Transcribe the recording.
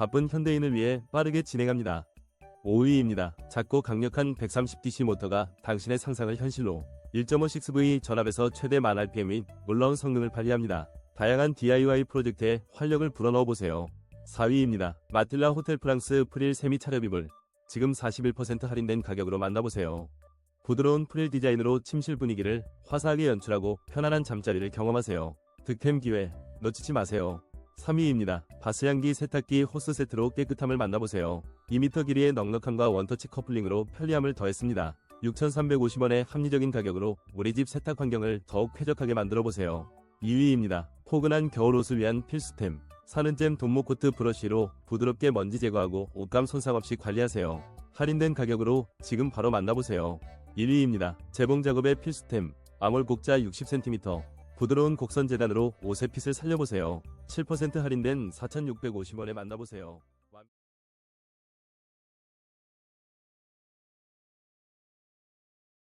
바쁜 현대인을 위해 빠르게 진행합니다. 5위입니다. 작고 강력한 130dc 모터가 당신의 상상을 현실로 1.5-6V 전압에서 최대 만 RPM 및 놀라운 성능을 발휘합니다. 다양한 DIY 프로젝트에 활력을 불어넣어 보세요. 4위입니다. 마틸라 호텔 프랑스 프릴 세미 차렵 이불 지금 41% 할인된 가격으로 만나보세요. 부드러운 프릴 디자인으로 침실 분위기를 화사하게 연출하고 편안한 잠자리를 경험하세요. 득템 기회 놓치지 마세요. 3위입니다. 바스향기 세탁기 호스 세트로 깨끗함을 만나보세요. 2m 길이의 넉넉함과 원터치 커플링으로 편리함을 더했습니다. 6,350원의 합리적인 가격으로 우리 집 세탁 환경을 더욱 쾌적하게 만들어보세요. 2위입니다. 포근한 겨울옷을 위한 필수템. 사는잼 돈모코트 브러쉬로 부드럽게 먼지 제거하고 옷감 손상 없이 관리하세요. 할인된 가격으로 지금 바로 만나보세요. 1위입니다. 재봉 작업의 필수템. 아몰 곡자 60cm. 부드러운 곡선 재단으로 옷의 핏을 살려보세요. 7% 할인된 4,650원에 만나보세요.